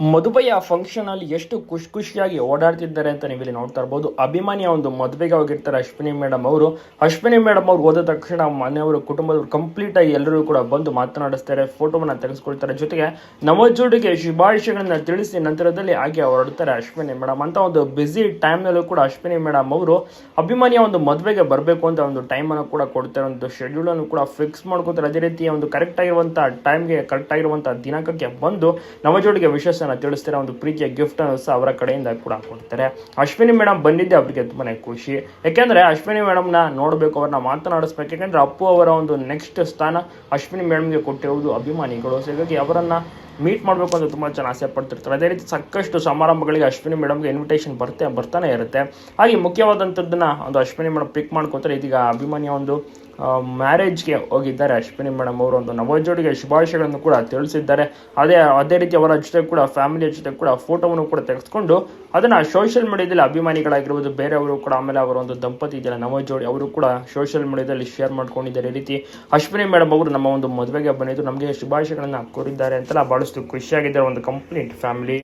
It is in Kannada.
ಮದುವೆಯ ಫಂಕ್ಷನ್ ಅಲ್ಲಿ ಎಷ್ಟು ಖುಷಿ ಖುಷಿಯಾಗಿ ಓಡಾಡ್ತಿದ್ದಾರೆ ಅಂತ ನೀವು ಇಲ್ಲಿ ನೋಡ್ತಾ ಇರ್ಬೋದು. ಅಭಿಮಾನಿಯ ಒಂದು ಮದುವೆಗೆ ಹೋಗಿರ್ತಾರೆ ಅಶ್ವಿನಿ ಮೇಡಮ್ ಅವರು. ಅಶ್ವಿನಿ ಮೇಡಮ್ ಅವ್ರು ಹೋದ ತಕ್ಷಣ ಮನೆಯವರು, ಕುಟುಂಬದವರು ಕಂಪ್ಲೀಟ್ ಆಗಿ ಎಲ್ಲರೂ ಕೂಡ ಬಂದು ಮಾತನಾಡಿಸ್ತಾರೆ ಫೋಟೋವನ್ನ ತೆಗೆಸ್ಕೊಳ್ತಾರೆ. ಜೊತೆಗೆ ನವಜೋಡಿಗೆ ಶುಭಾಶಯಗಳನ್ನ ತಿಳಿಸಿ ನಂತರದಲ್ಲಿ ಹಾಗೆ ಹೊರಡ್ತಾರೆ ಅಶ್ವಿನಿ ಮೇಡಮ್. ಅಂತ ಒಂದು ಬ್ಯುಸಿ ಟೈಮ್ನಲ್ಲೂ ಕೂಡ ಅಶ್ವಿನಿ ಮೇಡಮ್ ಅವರು ಅಭಿಮಾನಿಯ ಒಂದು ಮದುವೆಗೆ ಬರಬೇಕು ಅಂತ ಒಂದು ಟೈಮನ್ನು ಕೂಡ ಕೊಡ್ತಾರೆ ಒಂದು ಶೆಡ್ಯೂಲ್ ಅನ್ನು ಕೂಡ ಫಿಕ್ಸ್ ಮಾಡ್ಕೊತಾರೆ. ಅದೇ ರೀತಿಯ ಒಂದು ಕರೆಕ್ಟ್ ಆಗಿರುವಂತಹ ಟೈಮ್ಗೆ ಕರೆಕ್ಟ್ ಆಗಿರುವಂತಹ ದಿನಾಂಕಕ್ಕೆ ಬಂದು ನವಜೋಡಿಗೆ ವಿಶೇಷನ ತಿಳಿಸ್ತಾರೆ, ಒಂದು ಪ್ರೀತಿಯ ಗಿಫ್ಟ್ ಅನ್ನು ಸಹ ಅವರ ಕಡೆಯಿಂದ ಕೂಡ ಕೊಡ್ತಾರೆ. ಅಶ್ವಿನಿ ಮೇಡಮ್ ಬಂದಿದ್ದೆ ಅವರಿಗೆ ತುಂಬಾ ಖುಷಿ. ಯಾಕೆಂದ್ರೆ ಅಶ್ವಿನಿ ಮೇಡಮ್ನ ನೋಡಬೇಕು, ಅವ್ರನ್ನ ಮಾತನಾಡಿಸ್ಬೇಕು. ಯಾಕೆಂದರೆ ಅಪ್ಪು ಅವರ ಒಂದು ನೆಕ್ಸ್ಟ್ ಸ್ಥಾನ ಅಶ್ವಿನಿ ಮೇಡಮ್ಗೆ ಕೊಟ್ಟಿರುವುದು ಅಭಿಮಾನಿಗಳು. ಸೊ ಹೀಗಾಗಿ ಅವರನ್ನು ಮೀಟ್ ಮಾಡಬೇಕು ಅಂತ ತುಂಬ ಜನ ಆಸೆ ಪಡ್ತಿರ್ತಾರೆ. ಅದೇ ರೀತಿ ಸಾಕಷ್ಟು ಸಮಾರಂಭಗಳಿಗೆ ಅಶ್ವಿನಿ ಮೇಡಮ್ಗೆ ಇನ್ವಿಟೇಷನ್ ಬರ್ತೆ, ಬರ್ತಾನೆ ಇರುತ್ತೆ. ಹಾಗೆ ಮುಖ್ಯವಾದಂಥದ್ದನ್ನ ಒಂದು ಅಶ್ವಿನಿ ಮೇಡಮ್ ಪಿಕ್ ಮಾಡ್ಕೊತಾರೆ. ಇದೀಗ ಅಭಿಮಾನಿಯ ಒಂದು ಮ್ಯಾರೇಜ್ಗೆ ಹೋಗಿದ್ದಾರೆ. ಅಶ್ವಿನಿ ಮೇಡಮ್ ಅವರು ಒಂದು ನವಜೋಡಿಗೆ ಶುಭಾಶಯಗಳನ್ನು ಕೂಡ ತಿಳಿಸಿದ್ದಾರೆ. ಅದೇ ಅದೇ ರೀತಿ ಅವರ ಜೊತೆ ಕೂಡ ಫ್ಯಾಮಿಲಿಯ ಜೊತೆ ಕೂಡ ಫೋಟೋವನ್ನು ಕೂಡ ತೆಗೆದುಕೊಂಡು ಅದನ್ನು ಸೋಷಿಯಲ್ ಮೀಡಿಯಾದಲ್ಲಿ ಅಭಿಮಾನಿಗಳಾಗಿರ್ಬೋದು ಬೇರೆಯವರು ಕೂಡ, ಆಮೇಲೆ ಅವರ ಒಂದು ದಂಪತಿ ಇದೆಯಲ್ಲ, ನವಜೋಡಿ, ಅವರು ಕೂಡ ಸೋಷಿಯಲ್ ಮೀಡಿಯಾದಲ್ಲಿ ಶೇರ್ ಮಾಡ್ಕೊಂಡಿದ್ದಾರೆ ಈ ರೀತಿ. ಅಶ್ವಿನಿ ಮೇಡಮ್ ಅವರು ನಮ್ಮ ಒಂದು ಮದುವೆಗೆ ಬಂದಿದ್ದು ನಮಗೆ ಶುಭಾಶಯಗಳನ್ನು ಕೋರಿದ್ದಾರೆ ಅಂತೆಲ್ಲ ಭಾಳಷ್ಟು ಖುಷಿಯಾಗಿದ್ದಾರೆ ಒಂದು ಕಂಪ್ಲೀಟ್ ಫ್ಯಾಮಿಲಿ